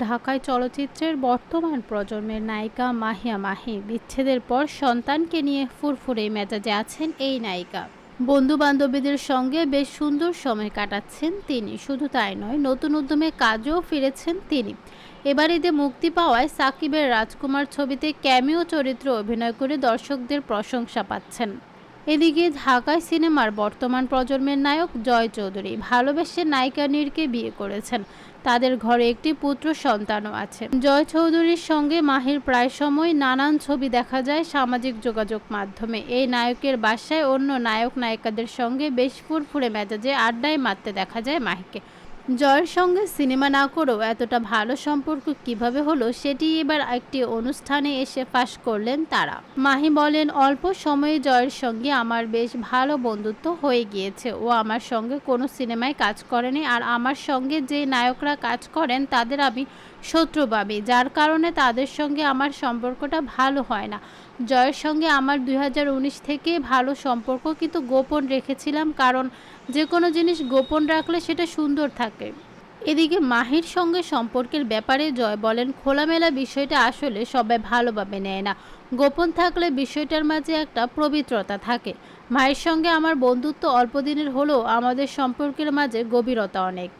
ঢাকায় চলচ্চিত্রের বর্তমান প্রজন্মের নায়িকা মাহিয়া মাহি। বিচ্ছেদের পর সন্তানকে নিয়ে ফুরফুরে মেজাজে আছেন এই নায়িকা। বন্ধু বান্ধবীদের সঙ্গে বেশ সুন্দর সময় কাটাচ্ছেন তিনি। শুধু তাই নয়, নতুন উদ্যমে কাজেও ফিরেছেন তিনি। এবার ঈদে মুক্তি পাওয়ায় সাকিবের রাজকুমার ছবিতে ক্যামিও চরিত্রে অভিনয় করে দর্শকদের প্রশংসা পাচ্ছেন। এদিকে ঢাকায় সিনেমার বর্তমান প্রজন্মের নায়ক জয় চৌধুরী ভালোবেসে নায়িকা নীরকে বিয়ে করেছেন। তাদের ঘরে একটি পুত্র সন্তানও আছে। জয় চৌধুরীর সঙ্গে মাহির প্রায় সময় নানান ছবি দেখা যায় সামাজিক যোগাযোগ মাধ্যমে। এই নায়কের বাসায় অন্য নায়ক নায়িকাদের সঙ্গে বেশ ফুরফুরে মেজাজে আড্ডায় মারতে দেখা যায় মাহিকে। জয়ের সঙ্গে সিনেমা না করেও এতটা ভালো সম্পর্ক কীভাবে হলো সেটি এবার একটি অনুষ্ঠানে এসে ফাঁস করলেন তারা। মাহি বলেন, অল্প সময়ে জয়ের সঙ্গে আমার বেশ ভালো বন্ধুত্ব হয়ে গিয়েছে। ও আমার সঙ্গে কোনো সিনেমায় কাজ করেনি আর আমার সঙ্গে যে নায়করা কাজ করেন তাদের আমি শত্রু ভাবি যার কারণে তাদের সঙ্গে আমার সম্পর্কটা ভালো হয় না। জয়ের সঙ্গে আমার দু হাজার উনিশ থেকে ভালো সম্পর্ক কিন্তু গোপন রেখেছিলাম, কারণ যে কোনো জিনিস গোপন রাখলে সেটা সুন্দর থাকে। এদিকে মাহির সঙ্গে সম্পর্কের ব্যাপারে জয় বলেন, খোলামেলা বিষয়টা আসলে সবাই ভালোভাবে নেয় না। গোপন থাকলে বিষয়টার মাঝে একটা পবিত্রতা থাকে। মায়ের সঙ্গে আমার বন্ধুত্ব অল্প দিনের হলেও আমাদের সম্পর্কের মাঝে গভীরতা অনেক।